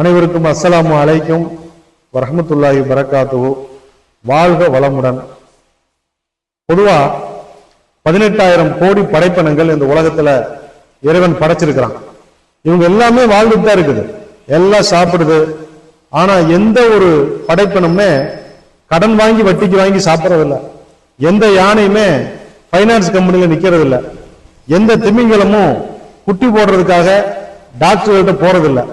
அனைவருக்கும் அஸ்ஸலாமு அலைக்கும் வரமத்துல்லாஹி வரகாத்துஹு வாழ்க வளமுடன். பொதுவா பதினெட்டாயிரம் கோடி படைப்பனங்கள் இந்த உலகத்துல இறைவன் படைச்சிருக்கிறான். இவங்க எல்லாமே வாழ்ந்துட்டு தான் இருக்குது. எல்லாம் சாப்பிடுது. ஆனா எந்த ஒரு படைப்பினமே கடன் வாங்கி வட்டிக்கு வாங்கி சாப்பிட்றதில்ல. எந்த யானையுமே ஃபைனான்ஸ் கம்பெனியில் நிற்கிறது இல்லை எந்த திமிங்கலமும் குட்டி போடுறதுக்காக டாக்டர்கிட்ட போறதில்லை.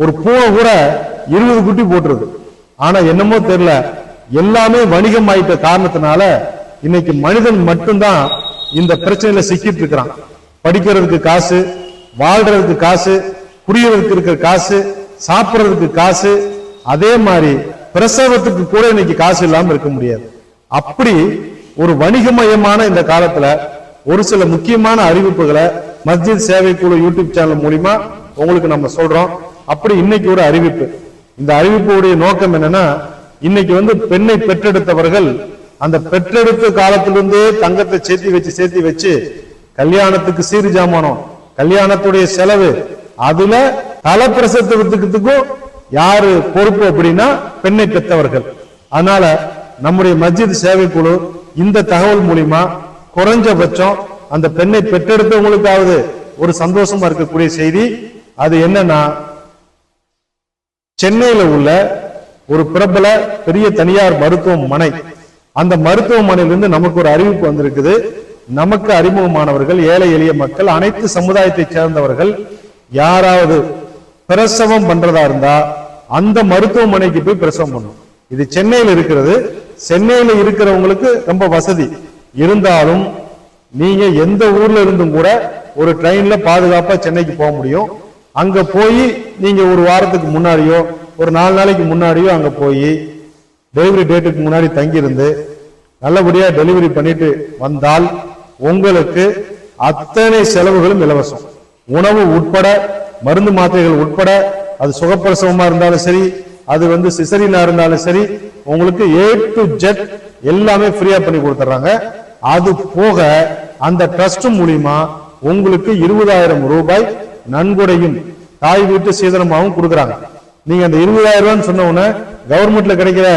ஒரு பூனை கூட இருபது குட்டி போட்டுருது ஆனா என்னமோ தெரியல எல்லாமே வணிகம் ஆயிட்ட காரணத்தினால இன்னைக்கு மனிதன் மட்டும்தான் இந்த பிரச்சனையில சிக்கிட்டு இருக்கிறான். படிக்கிறதுக்கு காசு வாழ்றதுக்கு காசு குடிக்கிறதுக்கு இருக்கிற காசு சாப்பிட்றதுக்கு காசு அதே மாதிரி பிரசவத்துக்கு கூட இன்னைக்கு காசு இல்லாம இருக்க முடியாது. அப்படி ஒரு வணிகமயமான இந்த காலத்துல ஒரு சில முக்கியமான அறிவிப்புகளை மஸ்ஜித் சேவை குழு யூடியூப் சேனல் மூலியமா உங்களுக்கு நம்ம சொல்றோம். அப்படி இன்னைக்கு ஒரு அறிவிப்பு. இந்த அறிவிப்புடைய நோக்கம் என்னன்னா இன்னைக்கு வந்து பெண்ணை பெற்றெடுத்தவர்கள் அந்த பெற்றெடுத்த காலத்திலிருந்தே தங்கத்தை சேர்த்தி வச்சு சேர்த்தி வச்சு கல்யாணத்துக்கு சீர் ஜாமானம் கல்யாணத்துடைய செலவு அதுல தலப்பிரசத்துவத்துக்கும் யாரு பொறுப்பு அப்படின்னா பெண்ணை பெற்றவர்கள். அதனால நம்முடைய மஸ்ஜித் சேவை குழு இந்த தகவல் மூலியமா குறைஞ்சபட்சம் அந்த பெண்ணை பெற்றெடுத்தவங்களுக்காவது ஒரு சந்தோஷமா இருக்கக்கூடிய செய்தி. அது என்னன்னா சென்னையில உள்ள ஒரு பிரபல பெரிய தனியார் மருத்துவமனை. அந்த மருத்துவமனையிலிருந்து நமக்கு ஒரு அறிவிப்பு வந்திருக்குது. நமக்கு அறிமுகமானவர்கள் ஏழை எளிய மக்கள் அனைத்து சமுதாயத்தை சேர்ந்தவர்கள் யாராவது பிரசவம் பண்றதா இருந்தா அந்த மருத்துவமனைக்கு போய் பிரசவம் பண்ணும் இது சென்னையில் இருக்கிறது. சென்னையில இருக்கிறவங்களுக்கு ரொம்ப வசதி. இருந்தாலும் நீங்க எந்த ஊர்ல இருந்தும் கூட ஒரு ட்ரெயின்ல பாதுகாப்பா சென்னைக்கு போக முடியும். அங்க போய் நீங்க ஒரு வாரத்துக்கு முன்னாடியோ ஒரு நாலு நாளைக்கு முன்னாடியோ அங்க போய் டெலிவரி டேட்டுக்கு முன்னாடி தங்கியிருந்து நல்லபடியா டெலிவரி பண்ணிட்டு வந்தால் உங்களுக்கு அத்தனை செலவுகளும் இலவசம். உணவு உட்பட மருந்து மாத்திரைகள் உட்பட அது சுகப்பிரசவமா இருந்தாலும் சரி அது வந்து சிசரினா இருந்தாலும் சரி உங்களுக்கு ஏ டு ஜெட் எல்லாமே ஃப்ரீயா பண்ணி கொடுத்துறாங்க அது போக அந்த ட்ரஸ்ட் மூலியமா உங்களுக்கு இருபதாயிரம் ரூபாய் நன்கொடையும் தாய் வீட்டு சீதனமாகவும் கொடுக்குறாங்க. நீங்க அந்த இருபதாயிரம் ரூபான்னு சொன்ன உடனே கவர்மெண்ட்ல கிடைக்கிற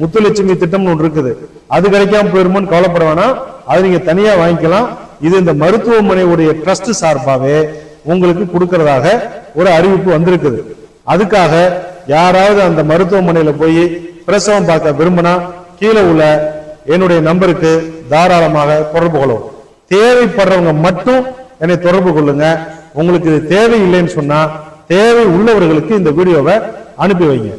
முத்துலட்சுமி திட்டம்னு ஒன்று இருக்குது. அது கிடைக்காம போயிருமோன்னு கவலைப்பட வேணாம். அது நீங்க தனியா வாங்கிக்கலாம். இது இந்த மருத்துவமனையுடைய ட்ரஸ்ட் சார்பாகவே உங்களுக்கு கொடுக்கறதாக ஒரு அறிவிப்பு வந்திருக்குது. அதுக்காக யாராவது அந்த மருத்துவமனையில போய் பிரசவம் பார்க்க விரும்பினா கீழே உள்ள என்னுடைய நம்பருக்கு தாராளமாக தொடர்பு கொள்ளும் தேவைப்படுறவங்க மட்டும் என்னை தொடர்பு கொள்ளுங்க. உங்களுக்கு இது தேவையில்லைன்னு சொன்னா தேவை உள்ளவர்களுக்கு இந்த வீடியோவை அனுப்பி வைங்க.